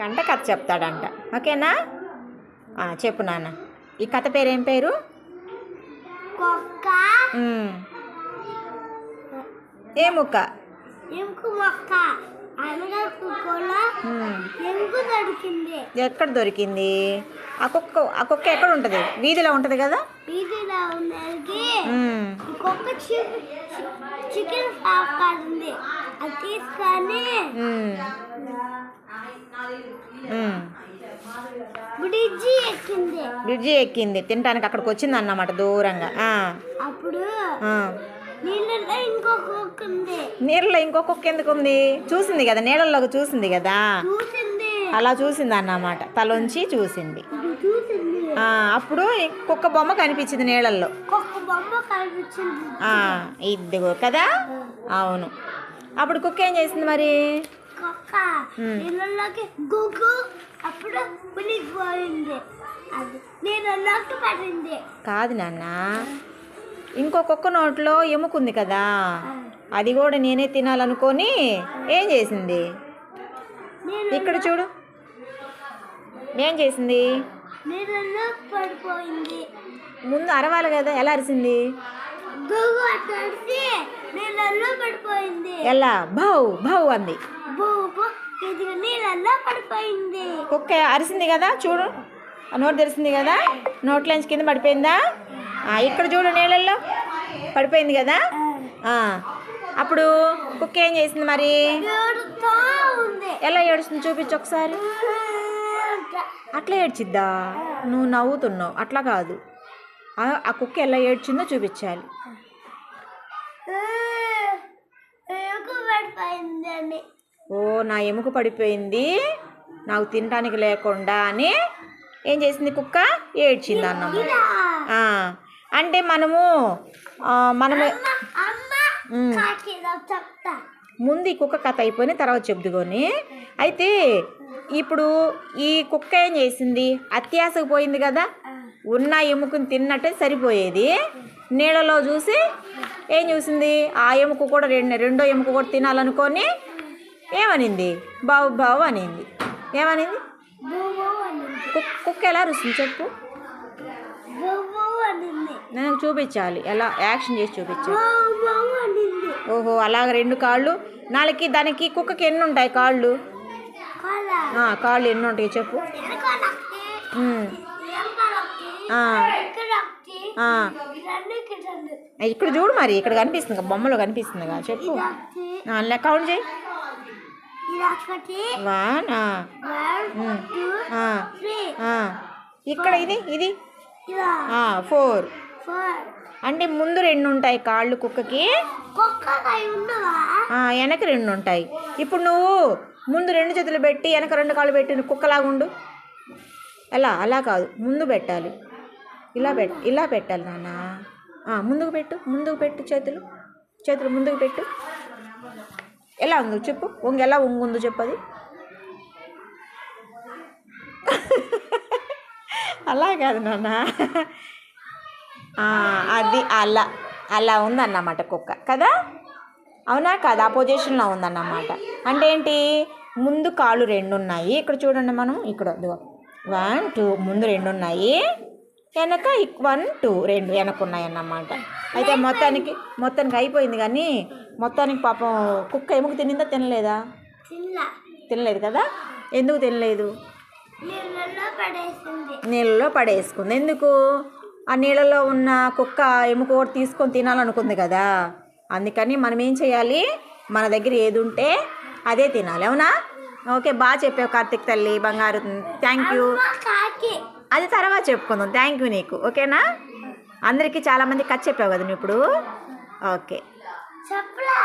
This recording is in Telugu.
గంట కథ చెప్తాడంట. ఓకేనా? చెప్పు నాన్న. ఈ కథ పేరు ఏం పేరు. ఏ ముక్క? ఎక్కడ దొరికింది? ఆ కుక్క ఆ కుక్క ఎక్కడ ఉంటుంది? వీధిలో ఉంటుంది కదా? వీధిలో చికెన్ తీసుకొని. బ్రిడ్జి ఎక్కింది. తినడానికి అక్కడికి వచ్చింది అన్నమాట దూరంగా అప్పుడు. నీళ్ళలో ఇంకో కుక్క ఎందుకు ఉంది చూసింది కదా నీళ్ళలోకి చూసింది కదా. అలా చూసింది. అన్నమాట తలొంచి చూసింది అప్పుడు కుక్క బొమ్మ కనిపించింది నీళ్ళల్లో. ఇదిగో కదా. అవును. అప్పుడు కుక్క ఏం చేసింది మరి. నీళ్ళలోకి గుగ్గు అప్పుడు మునిగిపోయింది. అది నీళ్ళలోకి పడింది. కాదు నాన్న ఇంకో కుక్క నోట్లో ఎముకుంది కదా. అది కూడా నేనే తినాలనుకొని ఏం చేసింది? ఇక్కడ చూడు. ఏం చేసింది? ముందు అరవాలి కదా ఎలా అరిసింది? ఎలా? భౌ భౌ అంది. నీళ్ళల్లో పడిపోయింది కుక్క అరిసింది కదా చూడు నోరు తెరిసింది కదా నోట్లోంచి కింద పడిపోయిందా ఇక్కడ చూడు నీళ్ళల్లో పడిపోయింది కదా అప్పుడు కుక్క ఏం చేసింది మరి ఎలా ఏడుస్తుంది చూపించు ఒకసారి అట్లా ఏడ్చిద్దా నువ్వు నవ్వుతున్నావు అట్లా కాదు ఆ కుక్క ఎలా ఏడ్చిందో చూపించాలి ఓ నా ఎముక పడిపోయింది. నాకు తినడానికి లేకుండా అని ఏం చేసింది కుక్క? ఏడ్చింది ఆ, అంటే మనము మనము ముందు ఈ కుక్క కథ అయిపోయి తర్వాత చెబుదుకొని. అయితే ఇప్పుడు ఈ కుక్క ఏం చేసింది? అత్యాసకు పోయింది కదా? ఉన్న ఎముకని తిన్నట్టే సరిపోయేది. నీళ్ళలో చూసి ఏం చూసింది? ఆ ఎముక కూడా రెండు రెండో ఎముక కూడా తినాలనుకొని ఏమనింది? బావు బావు అనింది. ఏమనింది? కుక్క ఎలా రుస్తుంది చెప్పు. నేను చూపించాలి. ఎలా యాక్షన్ చేసి చూపించాలి ఓహో అలాగ రెండు కాళ్ళు. నాలుగు దానికి కుక్కకి ఎన్ని ఉంటాయి కాళ్ళు? కాళ్ళు? ఎన్ని ఉంటాయి చెప్పు. ఇక్కడ చూడు మరి ఇక్కడ కనిపిస్తుంది బొమ్మలో కనిపిస్తుంది కదా చెప్పు. లెక్క కౌంట్ చేయి. ఇక్కడ ఇది ఇది? ఫోర్. అంటే ముందు రెండు ఉంటాయి కాళ్ళు కుక్కకి. వెనక రెండు ఉంటాయి. ఇప్పుడు నువ్వు ముందు రెండు చేతులు పెట్టి వెనక రెండు కాళ్ళు పెట్టి నువ్వు కుక్కలాగా ఉండు. ఎలా అలా కాదు. ముందు పెట్టాలి. ఇలా పెట్ ఇలా పెట్టాలి నాన్న. ముందుకు పెట్టు ముందుకు పెట్టు చేతులు. చేతులు ముందుకు పెట్టు. ఎలా ఉందో చెప్పు. వంగు ఎలా వంగు ఉందో చెప్పు అది. అలా కాదు నాన్న. అది అలా అలా ఉందన్నమాట కుక్క. కదా? అవునా? కాదు ఆ పొజిషన్లో ఉందన్నమాట. అంటే ఏంటి? ముందు కాళ్ళు రెండు ఉన్నాయి ఇక్కడ చూడండి మనం. ఇక్కడ వన్ టూ ముందు రెండు ఉన్నాయి వెనక వన్ టూ రెండు వెనక ఉన్నాయి అన్నమాట అయితే మొత్తానికి మొత్తానికి అయిపోయింది కానీ మొత్తానికి పాపం కుక్క ఎముక తినిందా తినలేదా? తినలేదు కదా? ఎందుకు తినలేదు? నీళ్ళలో పడేసుకుంది. ఎందుకు? ఆ నీళ్ళలో ఉన్న కుక్క ఎముక ఒకటి తీసుకొని తినాలనుకుంది కదా. అందుకని మనం ఏం చేయాలి? మన దగ్గర ఏది ఉంటే అదే తినాలి. అవునా? ఓకే బాగా చెప్పావు కార్తిక్ తల్లి బంగారు. Thank you. అది తర్వాత చెప్పుకుందాం. థ్యాంక్ యూ నీకు. ఓకేనా? అందరికీ చాలామంది కట్ చెప్పావు కదా నువ్వు ఇప్పుడు? ఓకే. చెప్పలా